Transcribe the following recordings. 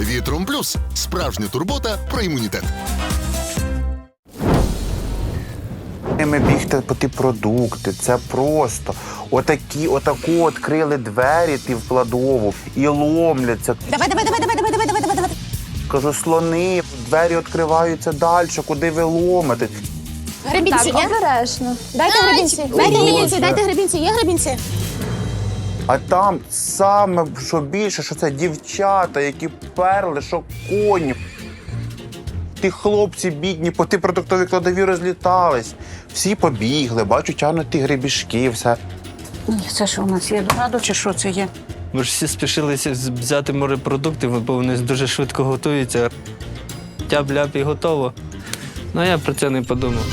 Вітром плюс справжня турбота про імунітет. Ми бігти по ті продукти, це просто. Отакі, отаку відкрили двері ти в кладову і ломляться. Давай, давай, давай, давай, давай, давай, давай, давай. Кажу, слони, двері відкриваються далі, куди ви ломите. Гребінці, є? обережно. Дайте гребінці. Дайте гребінці, дайте гребінці, є гребінці. А там саме що більше, що це дівчата, які перли, що коні. Ті хлопці бідні, по ті продуктові кладові розлітались. Всі побігли, бачу, тягнуть ті гребішки, все. Це що у нас є дорадо чи що це є? Ми ж всі спішилися взяти морепродукти, бо вони дуже швидко готуються. Тяп-ляп і готово. Ну я про це не подумав.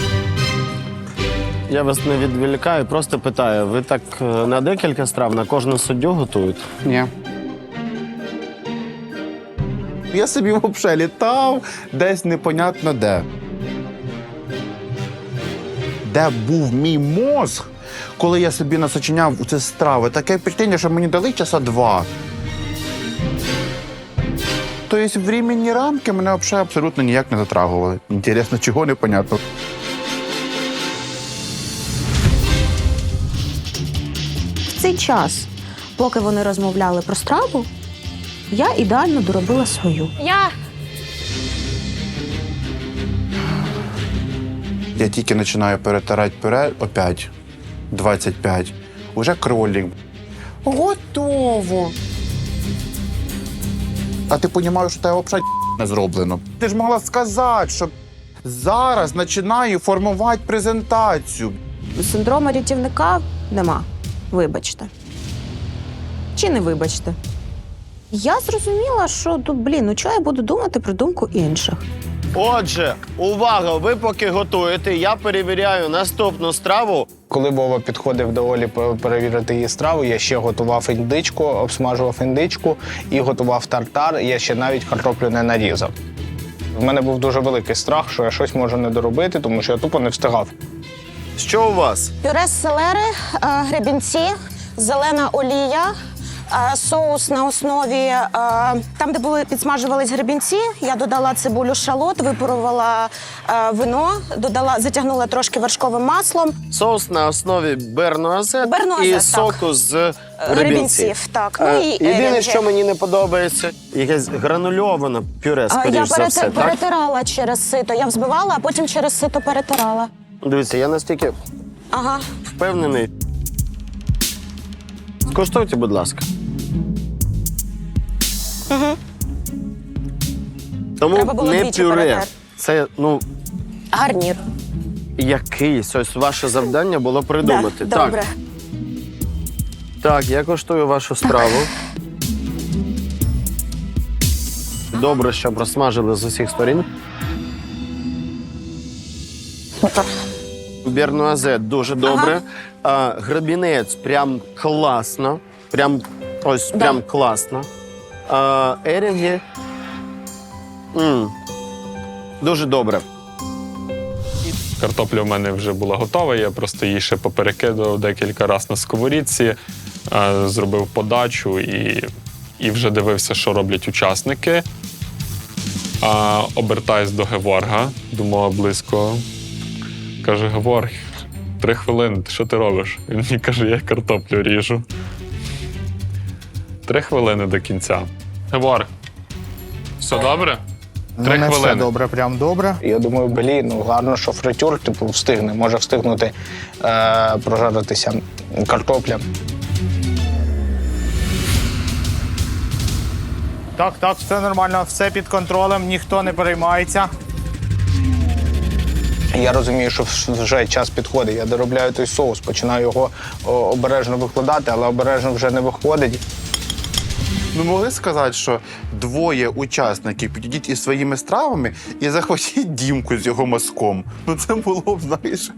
Я вас не відволікаю, просто питаю, ви так е, на декілька страв на кожну суддю готуєте? Ні. Я собі взагалі літав десь непонятно де. Де був мій мозг, коли я собі насочиняв у це страви? Таке впечатлення, що мені дали часа два. Тобто временні рамки мене взагалі абсолютно ніяк не затрагували. Інтересно, чого непонятно. Цей час, поки вони розмовляли про страву, я ідеально доробила свою. Я. Я тільки починаю перетирати пюре опять 25. Уже кролік. Готово. А ти розумієш, що тебе взагалі не зроблено. Ти ж могла сказати, що зараз починаю формувати презентацію. Синдрома рятівника нема. Вибачте. Чи не вибачте? Я зрозуміла, що ну, блін, ну чого я буду думати про думку інших. Отже, увага! Ви поки готуєте, я перевіряю наступну страву. Коли Вова підходив до Олі перевірити її страву, я ще готував індичку, обсмажував індичку і готував тартар. Я ще навіть картоплю не нарізав. В мене був дуже великий страх, що я щось можу не доробити, тому що я тупо не встигав. Що у вас? Пюре з селери, е, гребінці, зелена олія, е, соус на основі. е, Там, де були підсмажувались гребінці, я додала цибулю шалот, випарувала вино, додала, затягнула трошки вершковим маслом. Соус на основі Бернуазет, і так. соку з гребінців. Так. Ну і Єдине, що мені не подобається, якесь гранульоване пюре, скоріш Я за все. Так? перетирала через сито. Я взбивала, а потім через сито перетирала. Дивіться, я настільки Ага. впевнений. Скуштуйте, будь ласка. Тому Треба було не двічі пюре. перетерти. Це ну Гарнір. якийсь. Ось ваше завдання було придумати. Да, так, добре. так, я коштую вашу страву. Добре, що просмажили з усіх сторін. Бернуазет дуже добре. А, грабінець прям класно. Прям ось Да. прям класно. А, ерінги. м, Дуже добре. Картопля в мене вже була готова, я просто її ще поперекидував декілька разів на сковорідці, е, зробив подачу і, і вже дивився, що роблять учасники. А, обертаюсь до Геворга, думав близько. Каже: Геворг, три хвилини, що ти робиш? Він мені каже, я картоплю ріжу. Три хвилини до кінця. Геворг, все добре? Три ну, не хвилини. все добре, прям добре. Я думаю, блін, ну гарно, що фритюр типу встигне, може встигнути е, прожаритися картопля. Так, так, все нормально, все під контролем, ніхто не переймається. Я розумію, що вже час підходить. Я доробляю той соус, починаю його обережно викладати, але обережно вже не виходить. Ну, могли сказати, що двоє учасників підійдіть із своїми стравами і захватіть дімку з його мазком. Ну це було б, знаєш,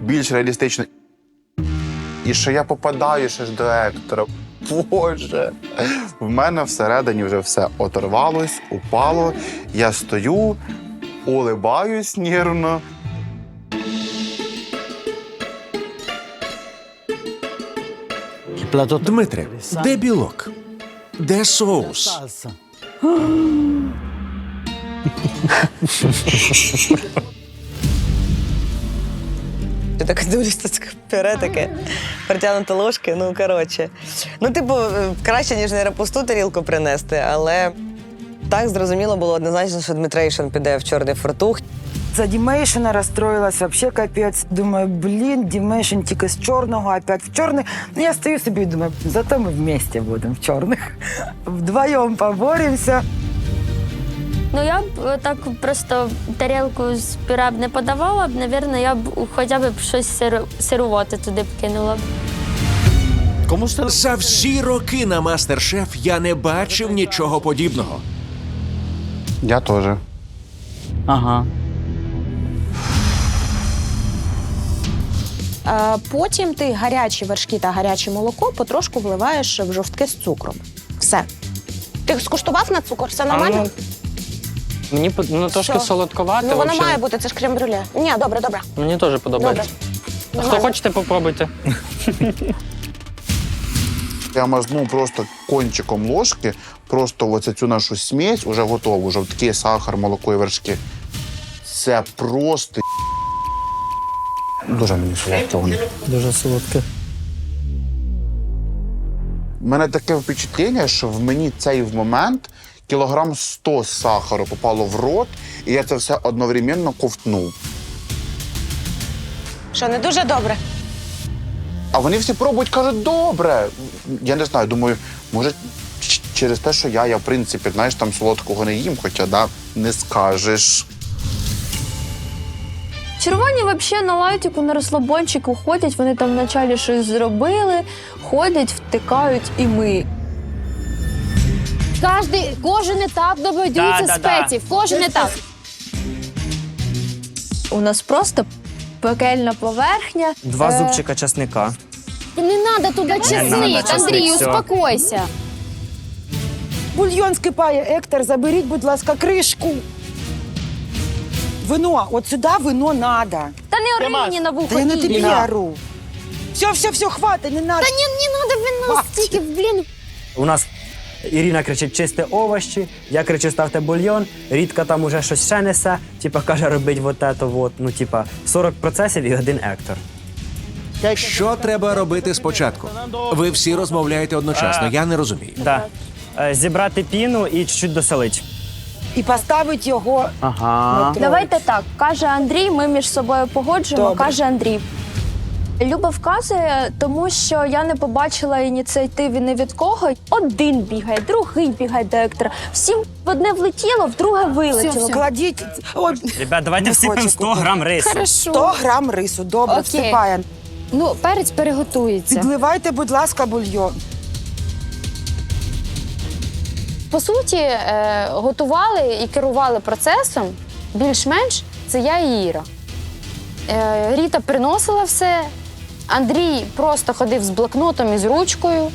більш реалістично. І що я попадаю ще ж до Ектора. Боже, в мене всередині вже все оторвалось, упало. Я стою, улибаюсь нервно. Дмитре, де білок? Де соус? Я так дивлюсь, це таке пюре таке, притягнуто ложки, ну коротше. Ну, типу, е, краще, ніж не пусту тарілку принести, але так зрозуміло було однозначно, що Дмитрейшин піде в чорний фартух. За Дімейшена розстроїлась вообще капець. Думаю, блін, Дімейшн тільки з чорного, опять в чорний. Ну, я стою собі і думаю, зато ми вместе будемо в чорних. Вдвоєм поборемося. Ну я б е, так просто тарілку з пюре б не подавала б, навірно, я б хоча б щось сиру- сирувати туди б кинула б. Кому ж За всі роки на мастер-шеф я не бачив нічого подібного. Я теж. Ага. Потім ти гарячі вершки та гаряче молоко потрошку вливаєш в жовтки з цукром. Все. Ти скуштував на цукор? Все нормально? Мені по- ну, трошки Що? солодковато. ну, воно взагалі. має бути, це ж крем-брюле. Ні, добре, добре. Мені теж подобається. Добре. Хто хочете, попробуйте. Я мазнув просто кончиком ложки, просто оце цю нашу смесь уже готову. Жовтки, сахар, молоко і вершки. Це просто дуже мені солодко воно. Дуже солодке. У мене таке впечатлення, що в мені цей момент кілограм 100 сахару попало в рот, і я це все одновременно ковтнув. Що, не дуже добре? А вони всі пробують, кажуть, добре. Я не знаю, думаю, може, через те, що я, я в принципі, знаєш, там солодкого не їм, хоча да, не скажеш. Червоні взагалі на лайтику, на розслабончику ходять, вони там вначалі щось зробили, ходять, втикають і ми. Кожний, кожен етап доведуться спеців, кожен етап. У нас просто пекельна поверхня. Два Е, зубчика часника. Не треба туди чесник, Андрій, успокойся. Бульйон скипає, Ектор, заберіть, будь ласка, кришку. Вино, от сюди вино надо. Та не ори мені на вухо. Та я на тобі Інна. ору. Все, все, все, хватить, не надо. Та не, не треба вино Хватить. стільки, блін. У нас Ірина кричить чисти овощі, я кричу ставте бульйон, Рідка там уже щось ще несе, типа каже, робить вот это вот. Ну, типа, 40 процесів і один ектор. Що треба робити спочатку? Ви всі розмовляєте одночасно, я не розумію. Да. Е, Зібрати піну і чуть-чуть досолить. І поставить його Ага. на. Давайте так. Каже Андрій, ми між собою погоджуємо. Добре. Каже Андрій. Люба вказує, тому що я не побачила ініціативи ні від кого. Один бігає, другий бігає до ектора. Всім в одне влетіло, в друге вилетіло. Кладіть Ой, Ребят, давайте Не всипемо хочу 100 грам рису. 100 грам рису, добре, Окей. всипаємо. Ну, перець переготується. Підливайте, будь ласка, бульйон. По суті, е, готували і керували процесом більш-менш це я і Іра. Е, Ріта приносила все. Андрій просто ходив з блокнотом і з ручкою.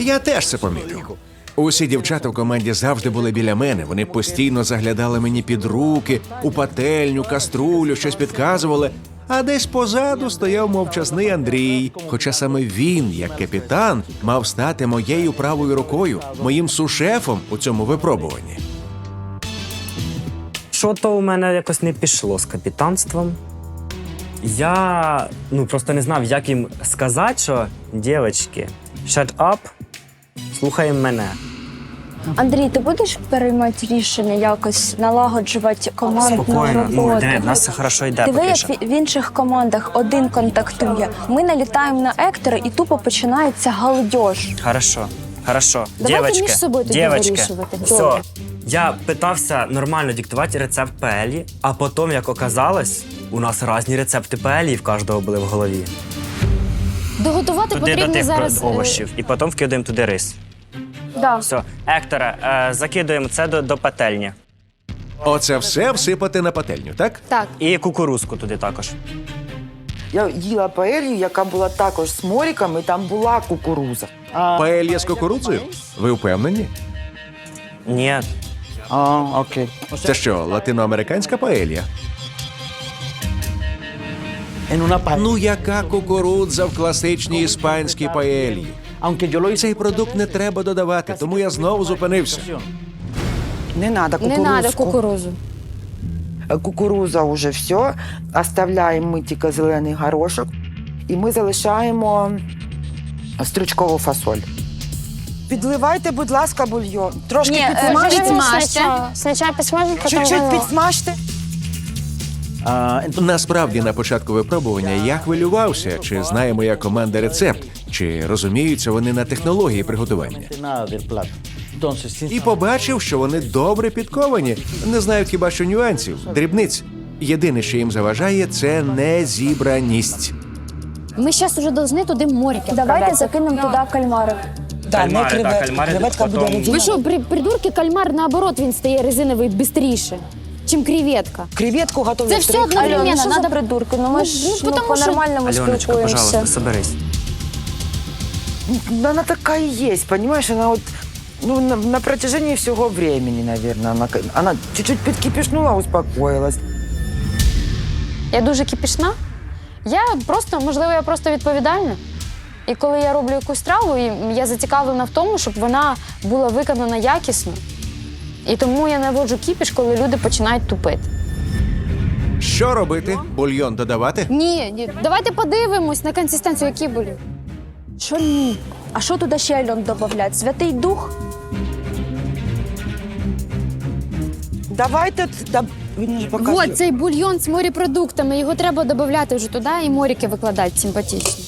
Я теж це помітив. Усі дівчата в команді завжди були біля мене. Вони постійно заглядали мені під руки, у пательню, каструлю, щось підказували. А десь позаду стояв мовчазний Андрій. Хоча саме він, як капітан, мав стати моєю правою рукою, моїм сушефом у цьому випробуванні. Що то у мене якось не пішло з капітанством. Я ну просто не знав, як їм сказати, що дівчатки, shut up, слухаємо мене. Андрій, ти будеш переймати рішення якось налагоджувати командну Спокійно, ну роботу? диви, в нас все хорошо йде. Диви, поки як що. в в інших командах один контактує. Ми налітаємо на ектора і тупо починається галдеж. Хорошо, хорошо. Давайте Дівочки, між собою тоді дівочки, вирішувати. Все. Добре. Я питався нормально диктувати рецепт паелі, а потім, як оказалось, у нас різні рецепти паелі в кожного були в голові. Доготувати Туди до потрібно тих зараз. е, овочів. І потім вкидаємо туди рис. Да. Все, Ектора, е, закидуємо це до, до пательні. Оце все всипати на пательню, так? Так. І кукурузку туди також. Я їла паелью, яка була також з моріком, і там була кукуруза. Паелья з кукурудзою? Ви впевнені? Ні, А, окей. Це що, латиноамериканська паелья? Ну, яка кукурудза в класичній іспанській паельї? Цей продукт не треба додавати, тому я знову зупинився. Не надо Не кукурузку. треба кукурузу. Е, Кукуруза вже все. Оставляємо ми тільки зелений горошок. І ми залишаємо стручкову фасоль. Підливайте, будь ласка, бульйон. Трошки Ні, підсмажте. підсмажте. Підсмажте, потім Чуть-чуть вино. підсмажте. Насправді на початку випробування я хвилювався, чи знає моя команда рецепт, чи розуміються вони на технології приготування. І побачив, що вони добре підковані, не знають хіба що нюансів, дрібниць. Єдине, що їм заважає, це незібраність. Ми зараз уже повинні туди морки. Давайте закинемо туди кальмари. Кальмари, так, кальмари, потім... Ви що, при, придурки, кальмар наоборот він стає резиновий швидше, чим креветка. Креветку готовлять Це все три одновременно. Надо придурки. Ну ми ж ну, потому що... Альоночка, пожалуйста, соберись. Она такая и есть, понимаешь? Она вот ну, на, на протяжении всего времени, наверное. Она, она чуть-чуть подкипишнула, успокоилась. Я дуже кипішна. Я просто, можливо, я просто відповідальна. І коли я роблю якусь страву, і я зацікавлена в тому, щоб вона була виконана якісно. І тому я наводжу кіпіш, коли люди починають тупити. Що робити? Бульйон додавати? Ні, ні, давайте подивимось на консистенцію, які були. Що ні? А що туди ще льон додавати? Святий Дух? Давайте, та. він цей бульйон з морепродуктами, його треба додати вже туди і моріки викладати симпатичні.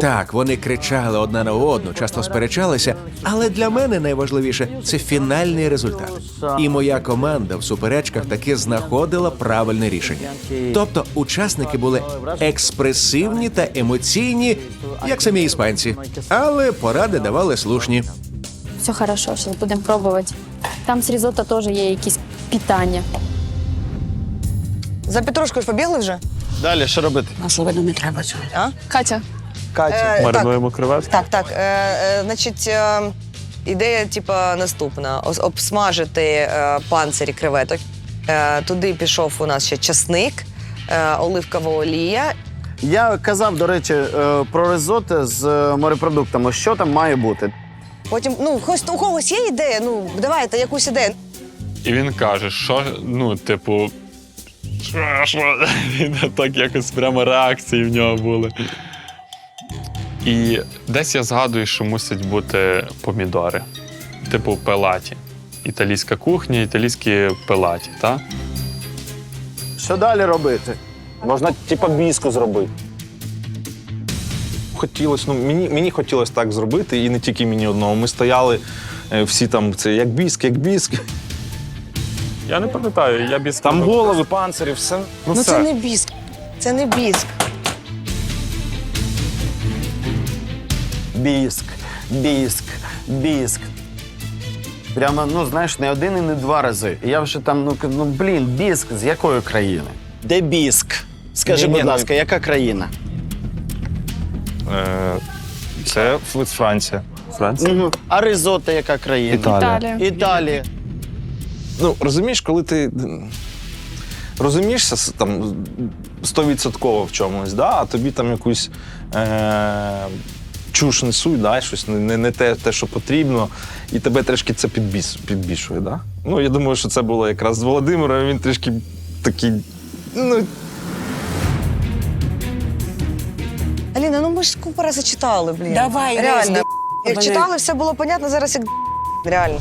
Так, вони кричали одна на одну, часто сперечалися, але для мене найважливіше це фінальний результат. І моя команда в суперечках таки знаходила правильне рішення. Тобто учасники були експресивні та емоційні, як самі іспанці, але поради давали слушні. Все хорошо, зараз будемо пробувати. Там з різотто теж є якісь питання. За Петрушкою побігли вже? Далі що робити? А? Катя. Катя. Е, Маринуємо креветки. Так, так. Е, е, значить, е, ідея, типа, наступна: обсмажити е, панцирі креветок. Е, туди пішов у нас ще часник, е, оливкова олія. Я казав, до речі, е, про ризотто з е, морепродуктами. Що там має бути? Потім, ну, хтось у когось є ідея? Ну, давайте якусь ідею. І він каже, що, ну, типу. Що, що? Він так якось прямо реакції в нього були. І десь я згадую, що мусять бути помідори, типу пелаті. Італійська кухня, італійські пелаті, так? Що далі робити? Можна типа біску зробити. хотілося, ну мені, мені хотілося так зробити, і не тільки мені одного. Ми стояли е, всі там, це як біск, як біск. Я не пам'ятаю, я без Там голови, панцирі, все. Ну, це не біск. Це не біск. Біск, біск, біск. Прямо, ну знаєш, не один і не два рази. І я вже там, ну, ну блін, біск з якої країни? Де біск? Скажи, Ні, ні, будь ну- ласка, яка країна? Е, це Франція. Франція. Угу. А ризотто яка країна? Італія. Італія. Ну, розумієш, коли ти м, розумієшся с- там стовідсотково в чомусь, да? а тобі там якусь е- чуш несуть, да? щось не, не, не те, те, що потрібно, і тебе трішки це підбіс, підбішує. Да? Ну, я думаю, що це було якраз з Володимиром, він трішки такий. Ну, Аліна, ну ми ж купу разів читали, блін. Давай, Реально. Рез, Як читали, все було понятно, зараз як реально.